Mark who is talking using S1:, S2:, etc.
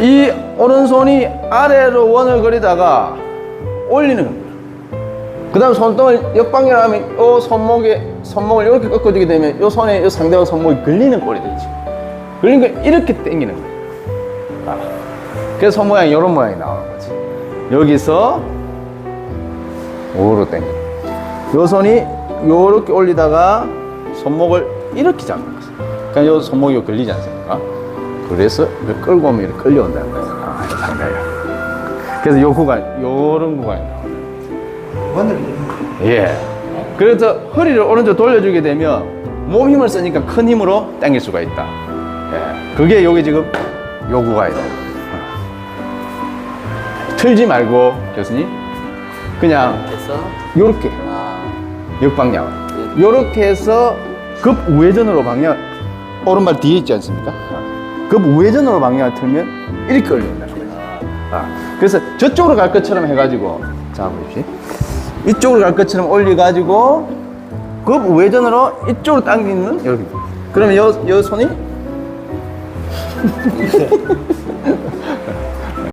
S1: 이 오른손이 아래로 원을 그리다가 올리는 겁니다. 그 다음 손등을 역방향 하면 이 손목에, 손목을 이렇게 꺾어주게 되면 이 손에 이 상대방 손목이 걸리는 꼴이 되죠. 걸 이렇게 당기는 거예요. 아. 그래서 손 모양이 이런 모양이 나오는 거지. 여기서 오로 당겨. 요 손이 요렇게 올리다가 손목을 이렇게 잡는 거죠. 그러니까 요 손목이 걸리지 않습니까? 그래서 이걸 끌고 오면 이렇게 끌려온다는 거예요. 아, 상당히. 그래서 요 구간, 요런 구간이 나와요.
S2: 원을 이루는 거.
S1: 예. 그래서 허리를 오른쪽 돌려주게 되면 몸 힘을 쓰니까 큰 힘으로 당길 수가 있다. 예. 그게 여기 지금 요 구간이다. 어. 틀지 말고 교수님 그냥? 요렇게
S3: 아,
S1: 역방향 요렇게 해서 급 우회전으로 방향 오른발 뒤에 있지 않습니까? 어. 급 우회전으로 방향을 틀면 이렇게 거예요. 아, 그래서 저쪽으로 갈 것처럼 해가지고 자 보십시오. 이쪽으로 갈 것처럼 올려가지고 급 우회전으로 이쪽으로 당기는 이렇게. 그러면 요, 요 손이